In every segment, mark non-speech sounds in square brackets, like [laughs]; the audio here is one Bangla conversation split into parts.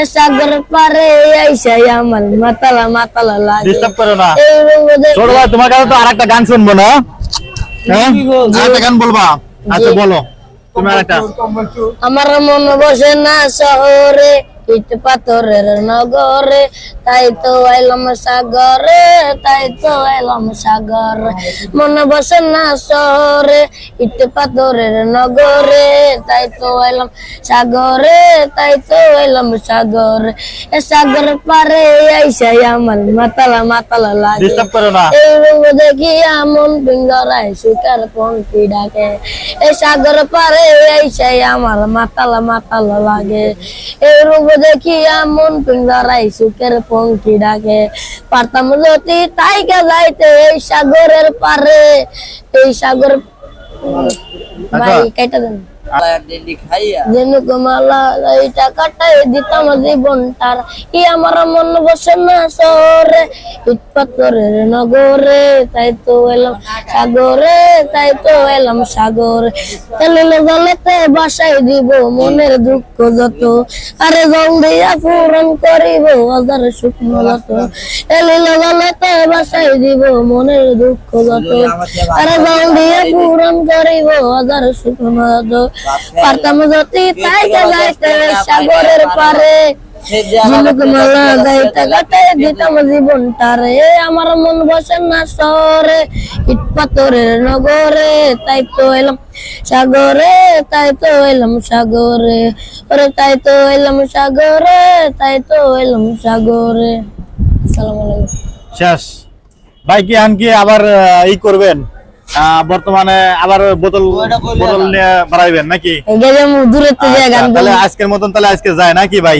এ সাগর পারে আইসাই আমার মাতালা মাতালা লাগে। ডিস্টার্ব করো না। ছোট ভাই তোমার কাছে তো আরেকটা গান শুনব না? হ্যাঁ? আরেকটা গান বলবা? আচ্ছা বলো। তুমি আরেকটা। আমার মন বসে না শহরে। ইট পাথরের নগরে তাই তো এলাম সাগরে তাই তো এলাম সাগরে। মন বসে না শহরে ইট পাথরের নগরে তাই তো এলাম সাগরে তাই তো এলাম সাগরে। এ সাগর পারে আইসাই আমার মাতালা মাতালা লাগে। এই রূপ দেখিয়া মন পিঞ্জরায় সুখের পঙ্কি ডাকে। এই সাগর পারে আইসাই আমার মাতালা মাতালা লাগে। এই রূপ দেখিয়া মন পিঞ্জরায় সুখের পঙ্কি ডাকে। পারতাম যদি তাইকে যাইতে এই সাগরের পারে। এই সাগর ভাই কেটে দেন। এই টাকাটাই দিতাম জীবনটার ই আমার বসে না শহরে ইটপাথরের নগরে তাই তো এলাম সাগরে, তাই তো এলাম সাগরে। তেলিলে জলেতে বাসাই দিব মনের দুঃখ যত আরে জল দিয়া পূরণ করিব হাজার শুকনো যত তেলিলে জলেতে বাসাই দিব মনের দুঃখ যত আরে জল দিয়ে পূরণ করিব হাজার শুকনো যত পারতাম যদি তাই যাইতে সাগরের পারে। আমার মন বসে না শহরে ইট পাথরের নগরে তাই তো এলাম সাগরে তাই তো এলাম সাগরে। ওরে তাই তো এলাম সাগরে তাই তো এলাম সাগরে। আসসালামু আলাইকুম। শেষ। ভাই কি আন কি আবার ই করবেন? বর্তমানে আবার বোতল বোতল নিয়ে বাড়াইবেন নাকি? আচ্ছা, তাহলে আজকের মতন তাহলে আজকে যায় নাকি ভাই?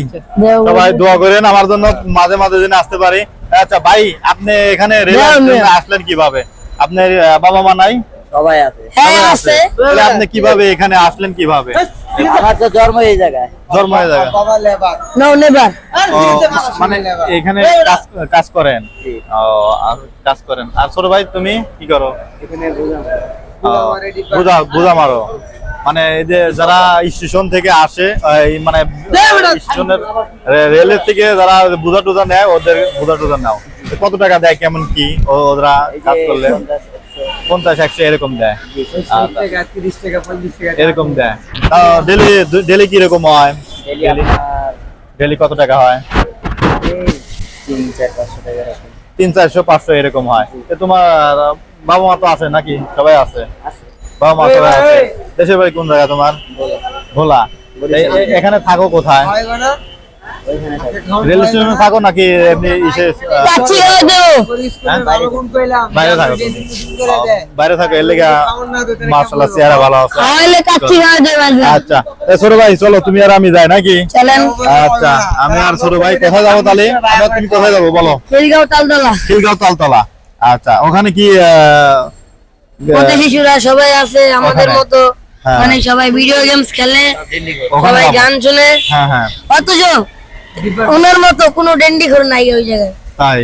সবাই দোয়া করেন আমার জন্য মাঝে মাঝে যেন আসতে পারি। আচ্ছা ভাই আপনি এখানে। আসলেন কীভাবে? আপনার বাবা মা নাই? সবাই আছে। হ্যাঁ আপনি কীভাবে এখানে আসলেন কীভাবে? আমার তো জন্ম এই জায়গায়। জন্ম জায়গা নো নেভার মানে এখানে কাজ করেন? ও আর কাজ করেন। আর ছোট ভাই তুমি কি করো? ও, বুঝা বুঝা মারো। মানে এই যে যারা স্টেশন থেকে আসে এই মানে স্টেশনের রেলের থেকে যারা বুঝা টুজা নেয় ওদের বুঝা টুজা নাও। কত টাকা দেয় কেমন কি ও- ওরা কাজ করলে? পঞ্চাশ একশো এরকম দেয়। আচ্ছা, এরকম দেয়। ডেলি ডেলি কি হয়? ডেলি কত টাকা হয়? তিন চারশো পাঁচশো এরকম হয়। তোমার বাবা মা তো আছে নাকি? সবাই আছে? বাবা মা সবাই আছে? দেশের বাড়ি কোন জায়গা তোমার? ভোলা। এখানে থাকো কোথায়? রেল স্টেশনে থাকো নাকি এমনি ইসে হয়ে? বাইরে থাকো। তুমি? বাইরে থাকো এর লেগে মার্শাল্লাহ চেহারা ভালো আছে। আচ্ছা। ছোট ভাই চলো তুমি আর আমি যাই নাকি? আচ্ছা আমি আর ছোট ভাই কোথায় যাব তাহলে? তুমি কোথায় যাব বলো? খিলগাঁও তালতলা। খিলগাঁও তালতলা। আচ্ছা ওখানে কি শিশুরা সবাই আছে আমাদের মতো। হ্যাঁ। মানে সবাই ভিডিও গেমস খেলে ওখানে সবাই। গান শুনে। হ্যাঁ হ্যাঁ। অথচ ওনার মতো কোনো ডেন্ডি ঘর নাই ওই জায়গায়। তাই?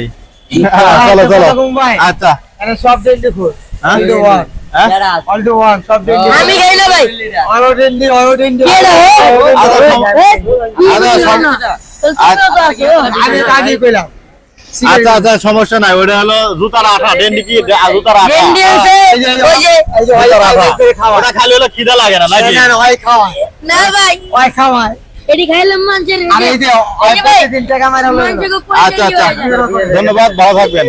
হ্যাঁ, [laughs] চলো চলো। আচ্ছা। আরে সব ডেন্ডি খুব হ্যাঁ? All the one. হ্যাঁ? যারা আছে অল টু ওয়ান সব ডেন্ডি আমি খাই না ভাই। All ডেন্ডি all ডেন্ডি। কে রে? আচ্ছা, আচ্ছা, আচ্ছা আচ্ছা সমস্যা নাই। ওটা হলো জুতার আঠা। ডেন্ডি কি? জুতার আঠা। ওটা খালি হলো খিদা লাগে না নাকি? না না ওই খাওয়া। না ভাই। ওই খাওয়া। এটি খাইলাম মানুষের আর এই যে টাকা মারা হলো আচ্ছা আচ্ছা। ধন্যবাদ ভালো থাকবেন।